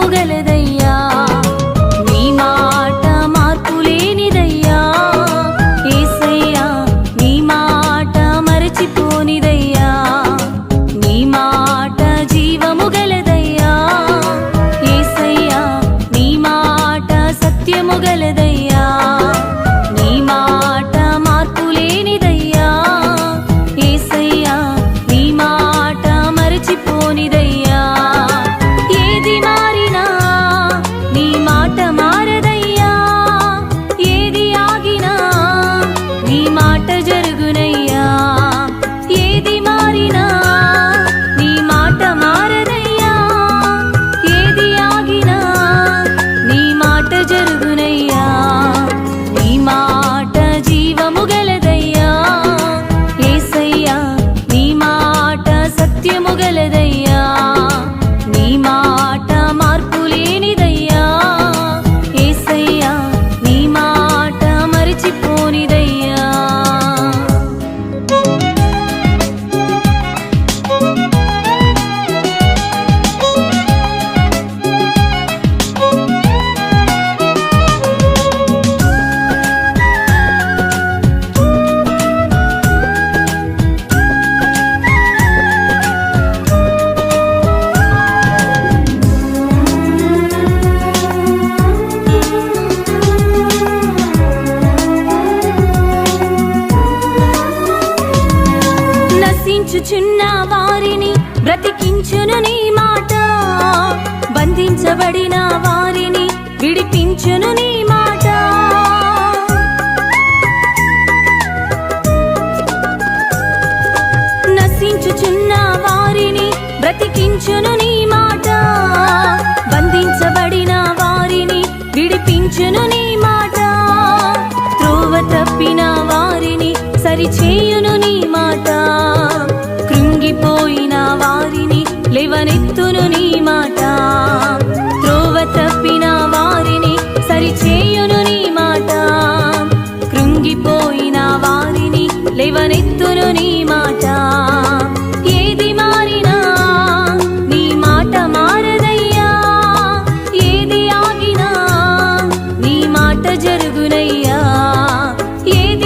ముగలదా. నశించుచున్న వారిని బ్రతికించును నీ మాట. బంధించబడిన వారిని విడిపించును నీ మాట. నశించుచున్న వారిని బ్రతికించును నీ మాట. బంధించబడిన వారిని విడిపించును నీ మాట. త్రోవ తప్పిన వారిని సరిచే அனைத்து